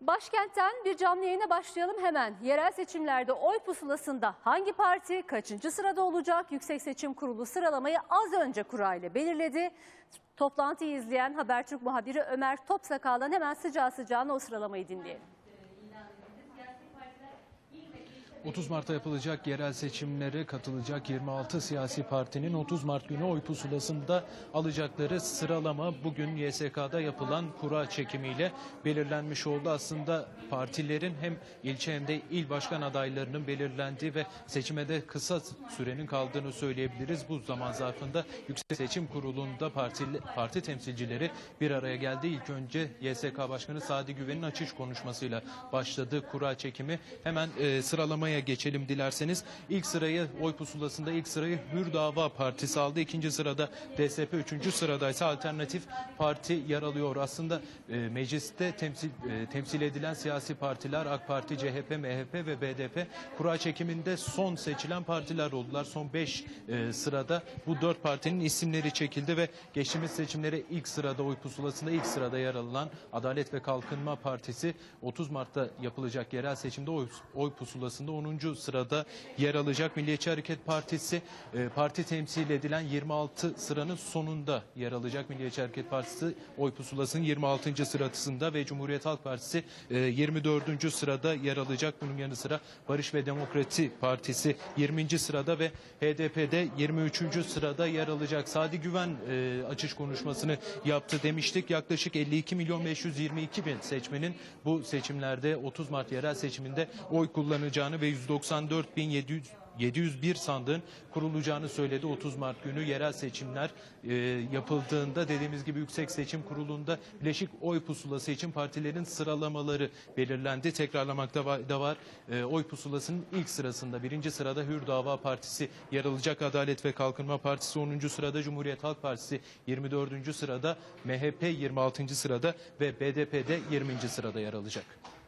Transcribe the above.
Başkentten bir canlı yayına başlayalım hemen. Yerel seçimlerde oy pusulasında hangi parti kaçıncı sırada olacak? Yüksek Seçim Kurulu sıralamayı az önce kura ile belirledi. Toplantıyı izleyen Habertürk muhabiri Ömer Topsakal'dan hemen sıcağı sıcağına o sıralamayı dinleyelim. 30 Mart'ta yapılacak yerel seçimlere katılacak 26 siyasi partinin 30 Mart günü oy pusulasında alacakları sıralama bugün YSK'da yapılan kura çekimiyle belirlenmiş oldu. Aslında partilerin hem ilçe hem de il başkan adaylarının belirlendiği ve seçime de kısa sürenin kaldığını söyleyebiliriz. Bu zaman zarfında Yüksek Seçim Kurulu'nda parti, parti temsilcileri bir araya geldi. İlk önce YSK Başkanı Sadi Güven'in açış konuşmasıyla başladı kura çekimi. Hemen e, sıralamaya geçelim dilerseniz. İlk sırayı oy pusulasında ilk sırayı Hür Dava Partisi aldı. İkinci sırada DSP, üçüncü sırada ise Alternatif Parti yer alıyor. Aslında e, mecliste temsil, e, temsil edilen siyasi partiler AK Parti, CHP, MHP ve BDP kura çekiminde son seçilen partiler oldular. Son 5 sırada bu dört partinin isimleri çekildi ve geçtiğimiz seçimlere ilk sırada oy pusulasında ilk sırada yer alınan Adalet ve Kalkınma Partisi 30 Mart'ta yapılacak yerel seçimde oy, oy pusulasında 10. sırada yer alacak. Milliyetçi Hareket Partisi e, parti temsil edilen 26 sıranın sonunda yer alacak. Milliyetçi Hareket Partisi oy pusulasının 26. sırasında ve Cumhuriyet Halk Partisi e, 24. sırada yer alacak. Bunun yanı sıra Barış ve Demokrasi Partisi 20. sırada ve HDP'de 23. sırada yer alacak. Sadi Güven e, açış konuşmasını yaptı demiştik. Yaklaşık 52 milyon 522 bin seçmenin bu seçimlerde 30 Mart yerel seçiminde oy kullanacağını ve 194 bin 700 701 sandığın kurulacağını söyledi 30 Mart günü yerel seçimler e, yapıldığında dediğimiz gibi Yüksek Seçim Kurulu'nda bileşik oy pusulası için partilerin sıralamaları belirlendi. Tekrarlamakta da var. E, oy pusulasının ilk sırasında birinci sırada Hür Dava Partisi yer alacak. Adalet ve Kalkınma Partisi 10. sırada Cumhuriyet Halk Partisi 24. sırada MHP 26. sırada ve BDP'de 20. sırada yer alacak.